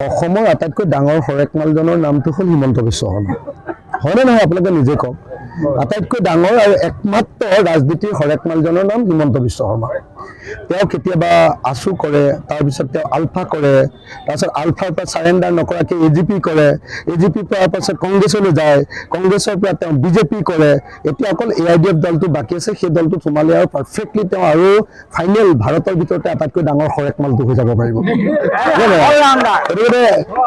অসমৰ আটাইতকৈ ডাঙৰ হৰেকমালজনৰ নামটো হ'ল হিমন্ত বিশ্ব শৰ্মা। হয়নে নহয়? আপোনালোকে নিজে কওক। আটাইতকৈ ডাঙৰ আৰু একমাত্ৰ ৰাজনীতিৰ হৰেকমালজনৰ নাম হিমন্ত বিশ্ব শৰ্মা। তেওঁ কেতিয়াবা আছু কৰে তাৰপিছত তেওঁ আলফা কৰে তাৰপিছত আলফাৰ পৰা চাৰেণ্ডাৰ নকৰাকৈ এ জি পি কৰে এ জি পি কৰাৰ পাছত কংগ্ৰেছলৈ যায় কংগ্ৰেছৰ পৰা তেওঁ বিজেপি কৰে। এতিয়া অকল এ আই ডি এফ দলটো বাকী আছে সেই দলটোত সোমালে আৰু পাৰফেক্টলি তেওঁ আৰু ফাইনেল ভাৰতৰ ভিতৰতে আটাইতকৈ ডাঙৰ হৰেকমালটো হৈ যাব পাৰিব। গতিকে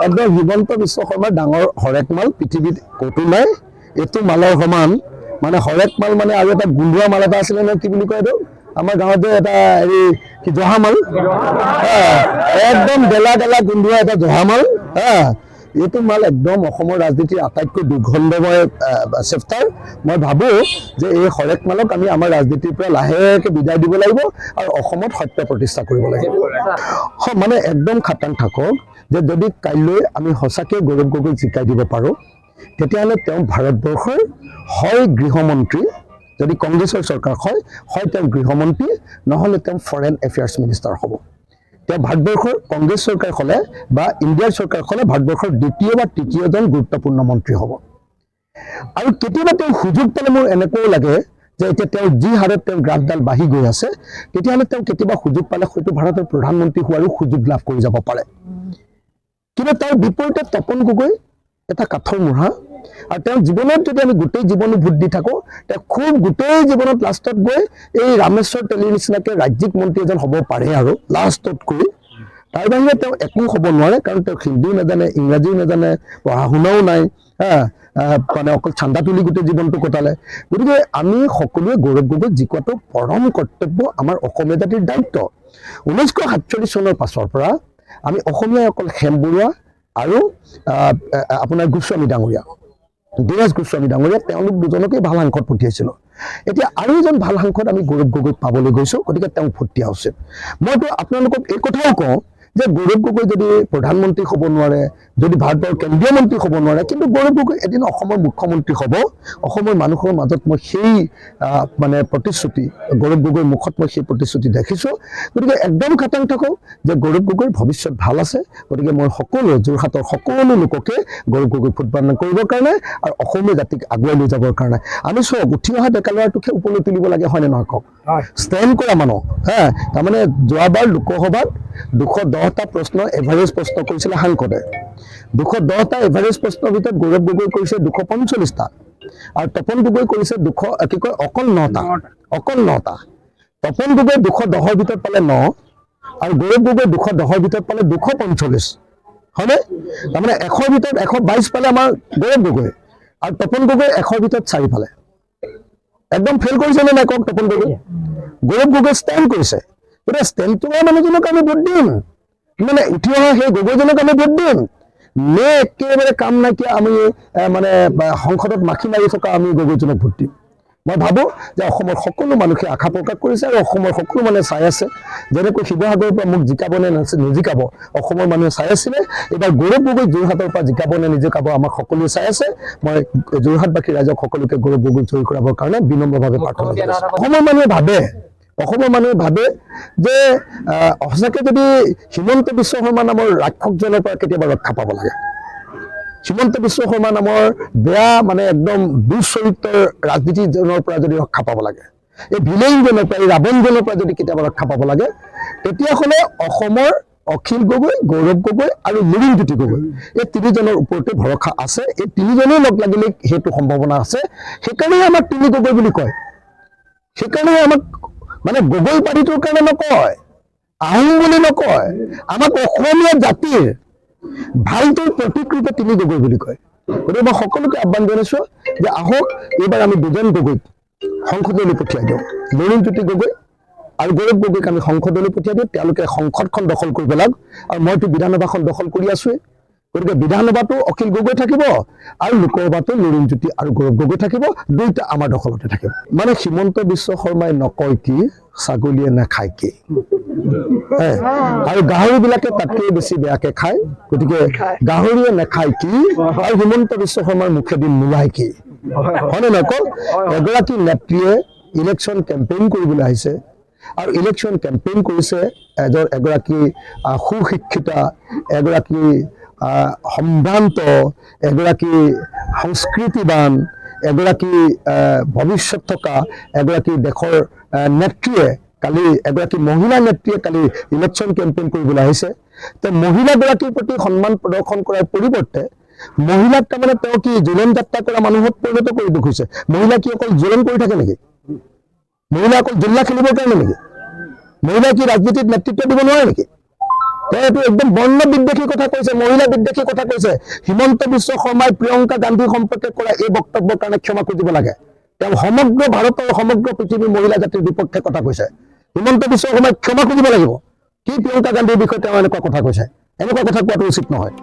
একদম হিমন্ত বিশ্ব শৰ্মাৰ ডাঙৰ হৰেক মাল পৃথিৱীত ক'তো নাই। এইটো মালৰ সমান। মানে হৰেক মাল মানে আৰু এটা গোন্ধোৱা মাল এটা আছিলে নহয় কি বুলি কয় এইটো আমাৰ গাঁৱত এটা হেৰি, কি জহা মাল? একদম গেলা গেলা গোন্ধোৱা এটা জহা মাল, হা। এইটো মাল একদম অসমৰ ৰাজনীতিৰ আটাইতকৈ দুৰ্গন্ধময় চেপ্টাৰ মই ভাবোঁ যে এই হৰেক মালক আমি আমাৰ ৰাজনীতিৰ পৰা লাহেকৈ বিদায় দিব লাগিব আৰু অসমত সত্য প্ৰতিষ্ঠা কৰিব লাগিব। মানে একদম খাটাং থাকক যে যদি কাইলৈ আমি সঁচাকৈ গৌৰৱ গগৈক জিকাই দিব পাৰোঁ তেতিয়াহ'লে তেওঁ ভাৰতবৰ্ষৰ হয় গৃহমন্ত্ৰী, যদি কংগ্ৰেছৰ চৰকাৰ হয় হয় তেওঁ নহ'লে তেওঁ ফৰেইন এফেয়াৰ্ছ মিনিষ্টাৰ হ'ব। তেওঁ ভাৰতবৰ্ষৰ কংগ্ৰেছ হ'লে বা ইণ্ডিয়াৰ চৰকাৰ হ'লে ভাৰতবৰ্ষৰ দ্বিতীয় বা তৃতীয়জন গুৰুত্বপূৰ্ণ মন্ত্ৰী হ'ব। আৰু কেতিয়াবা তেওঁ সুযোগ পালে মোৰ এনেকুৱাও লাগে যে এতিয়া তেওঁ যি হাৰত তেওঁৰ গ্ৰাফডাল বাঢ়ি গৈ আছে, তেতিয়াহ'লে তেওঁ কেতিয়াবা সুযোগ পালে হয়তো ভাৰতৰ প্ৰধানমন্ত্ৰী হোৱাৰো সুযোগ লাভ কৰি যাব পাৰে। কিন্তু তাৰ বিপৰীতে তপন গগৈ এটা কাঠৰ মুঢ়া। আৰু তেওঁৰ জীৱনত যদি আমি গোটেই জীৱনো ভোট দি থাকোঁ, তেওঁ খুব গোটেই জীৱনত লাষ্টত গৈ এই ৰামেশ্বৰ তেলিৰ নিচিনাকৈ ৰাজ্যিক মন্ত্ৰী এজন হ'ব পাৰে আৰু লাষ্টতকৈ তাৰ বাহিৰে তেওঁ একো হ'ব নোৱাৰে, কাৰণ তেওঁ হিন্দীও নাজানে, ইংৰাজীও নাজানে পঢ়া শুনাও নাই, হা মানে অকল চান্দা তুলি গোটেই জীৱনটো কটালে। গতিকে আমি সকলোৱে গৌৰৱ গগৈক জিকোৱাটো পৰম কৰ্তব্য, আমাৰ অসমীয়া জাতিৰ দায়িত্ব। ঊনৈছশ সাতচল্লিছ চনৰ পাছৰ পৰা আমি অসমীয়াই অকল হেম বৰুৱা আৰু আপোনাৰ গোস্বামী ডাঙৰীয়া, দীৰাজ গোস্বামী ডাঙৰীয়া, তেওঁলোক দুজনকে ভালো সাংসদ পঠিয়াইছিলোঁ। এতিয়া আৰু এজন ভালো সাংসদ আমি গৌৰৱ গগৈক পাবলৈ গৈছোঁ, গতিকে তেওঁক ভোট দিয়া উচিত মইতো আপোনালোকক এই কথাও কওঁ যে গৌৰৱ গগৈ যদি প্ৰধানমন্ত্ৰী হ'ব নোৱাৰে, যদি ভাৰতৰ কেন্দ্ৰীয় মন্ত্ৰী হ'ব নোৱাৰে, কিন্তু গৌৰৱ গগৈ এদিন অসমৰ মুখ্যমন্ত্ৰী হ'ব, অসমৰ মানুহৰ মাজত মই সেই মানে প্ৰতিশ্ৰুতি, গৌৰৱ গগৈৰ মুখত মই সেই প্ৰতিশ্ৰুতি দেখিছোঁ। গতিকে একদম খাটাং থাকক যে গৌৰৱ গগৈৰ ভৱিষ্যত ভালো আছে, গতিকে মই সকলো যোৰহাটৰ সকলো লোককে গৌৰৱ গগৈ ভোটদান কৰিবৰ কাৰণে আৰু অসমীয়া জাতিক আগুৱাই লৈ যাবৰ কাৰণে। আমি চাওক, উঠি অহা ডেকা ল'ৰাটোকহে ওপৰলৈ তুলিব লাগে, হয়নে নহয় কওক? ষ্টেণ্ড কৰা মানুহ হা? তাৰমানে যোৱাবাৰ লোকসভাত দুশ দহটা প্ৰশ্ন এভাৰেজ প্ৰশ্ন কৰিছিলে সাংসদে। দুশ দহটা এভাৰেজ প্ৰশ্নৰ ভিতৰত গৌৰৱ গগৈ কৰিছে দুশ পঞ্চল্লিছটা আৰু তপন গগৈ কৰিছে দুশ কি কয় অকল নটা। অকল নটা। তপন গগৈ দুশ দহৰ ভিতৰত পালে ন আৰু গৌৰৱ গগৈ দুশ দহৰ ভিতৰত পালে দুশ পঞ্চল্লিছ হয়নে? তাৰমানে এশৰ ভিতৰত এশ বাইছ পালে আমাৰ গৌৰৱ গগৈ আৰু তপন গগৈ এশৰ ভিতৰত চাৰি পালে। একদম ফেইল কৰিছে নে নাই কওক তপন গগৈ? গৌৰৱ গগৈ ষ্টেণ্ড কৰিছে। গতিকে ষ্টেণ্ড মানুহজনক আমি ভোট দিম। মানে উঠি অহা সেই গগৈজনক আমি ভোট দিম। নে একেবাৰে কাম নাইকিয়া আমি মানে সংসদত মাখি মাৰি থকা আমি গগৈজনক ভোট দিম। মই ভাবোঁ যে অসমৰ সকলো মানুহে আশা প্ৰকাশ কৰিছে আৰু অসমৰ সকলো মানুহে চাই আছে। যেনেকৈ শিৱসাগৰৰ পৰা মোক জিকাব নে নিজিকাব, অসমৰ মানুহে চাই আছিলে। এইবাৰ গৌৰৱ গগৈ যোৰহাটৰ পৰা জিকাব নে নিজিকাব আমাক সকলোৱে চাই আছে। মই যোৰহাটবাসী ৰাইজক সকলোকে গৌৰৱ গগৈ জয়ী কৰাবৰ কাৰণে বিনম্ৰভাৱে প্ৰাৰ্থনা জনাইছোঁ। অসমৰ মানুহে ভাবে অসমৰ মানুহে ভাবে যে সঁচাকৈ যদি হিমন্ত বিশ্ব শৰ্মা নামৰ ৰাক্ষসজনৰ পৰা কেতিয়াবা ৰক্ষা পাব লাগে। হিমন্ত বিশ্ব শৰ্মা নামৰ বেয়া মানে একদম দুচৰিত্ৰৰ ৰাজনীতিজনৰ পৰা যদি ৰক্ষা পাব লাগে, এই ভিলেইনজনৰ পৰা, এই ৰাৱণজনৰ পৰা যদি কেতিয়াবা ৰক্ষা পাব লাগে তেতিয়াহ'লে অসমৰ অখিল গগৈ, গৌৰৱ গগৈ আৰু লুৰিণজ্যোতি গগৈ, এই তিনিজনৰ ওপৰতে ভৰসা আছে। এই তিনিজনেই লগ লাগিলে সেইটো সম্ভাৱনা আছে। সেইকাৰণেই আমাক তিনি গগৈ বুলি কয়। সেইকাৰণে আমাক মানে গগৈ পাৰ্টিটোৰ কাৰণে নকয়, আহোম বুলি নকয়, আমাক অসমীয়া জাতিৰ ভালটোৰ প্ৰতীক তিনি গগৈ বুলি কয়। গতিকে মই সকলোকে আহ্বান জনাইছোঁ যে আহক, এইবাৰ আমি দুজন গগৈক সংসদলৈ পঠিয়াই দিওঁ। লুৰিণজ্যোতি গগৈ আৰু গৌৰৱ গগৈক আমি সংসদলৈ পঠিয়াই দিওঁ। তেওঁলোকে সংসদখন দখল কৰিব পেলাওক আৰু মইতো বিধানসভাখন দখল কৰি আছোৱেই। গতিকে বিধানসভাতো অখিল গগৈ থাকিব আৰু লোকসভাতো লুৰিণজ্যোতি আৰু গৌৰৱ গগৈ থাকিব। দুইটা আমাৰ দখলতে থাকিব। মানে হিমন্ত বিশ্ব শৰ্মাই নকয় কি? ছাগলীয়ে নাখায় কি? আৰু গাহৰিবিলাকে তাতকৈ বেছি বেয়াকে খায়। গতিকে গাহৰিয়ে নাখায় কি? আৰু হিমন্ত বিশ্ব শৰ্মাৰ মুখেদি নোলায় কি? হয়নে কওক এগৰাকী নেত্ৰীয়ে ইলেকশ্যন কেম্পেইন কৰিবলৈ আহিছে। আৰু ইলেকশ্যন কেম্পেইন কৰিছে এজন এগৰাকী সুশিক্ষিতা এগৰাকী আহ, সম্ভ্ৰান্ত এগৰাকী সংস্কৃতিবান এগৰাকী ভৱিষ্যত থকা এগৰাকী দেশৰ নেত্ৰীয়ে কালি এগৰাকী মহিলা নেত্ৰীয়ে কালি ইলেকশ্যন কেম্পেইন কৰিবলৈ আহিছে? তো মহিলাগৰাকীৰ প্ৰতি সন্মান প্ৰদৰ্শন কৰাৰ পৰিৱৰ্তে মহিলাক তাৰমানে তেওঁ কি জোলন যাত্ৰা কৰা মানুহত পৰিণত কৰিব খুজিছে মহিলা কি অকল জোলন কৰি থাকে নেকি? মহিলা অকল জিল্লা খেলিবৰ কাৰণে নেকি? মহিলা কি ৰাজনীতিত নেতৃত্ব দিব নোৱাৰে নেকি? একদম বর্ণ বিদ্বেষী কথা কৈছে, মহিলা বিদ্বেষী কথা কৈছে। হিমন্ত বিশ্ব শৰ্মাই প্ৰিয়ংকা গান্ধী সম্পৰ্কে কৰা এই বক্তব্যৰ কাৰণে ক্ষমা খুজিব লাগে। তেওঁ সমগ্ৰ ভাৰতৰ সমগ্ৰ পৃথিৱীৰ মহিলা জাতিৰ বিপক্ষে কথা কৈছে। হিমন্ত বিশ্ব শৰ্মাই ক্ষমা খুজিব লাগিব। কি প্ৰিয়ংকা গান্ধীৰ বিষয়ে তেওঁ এনেকুৱা কথা কৈছে? এনেকুৱা কথা কোৱাটো উচিত নহয়।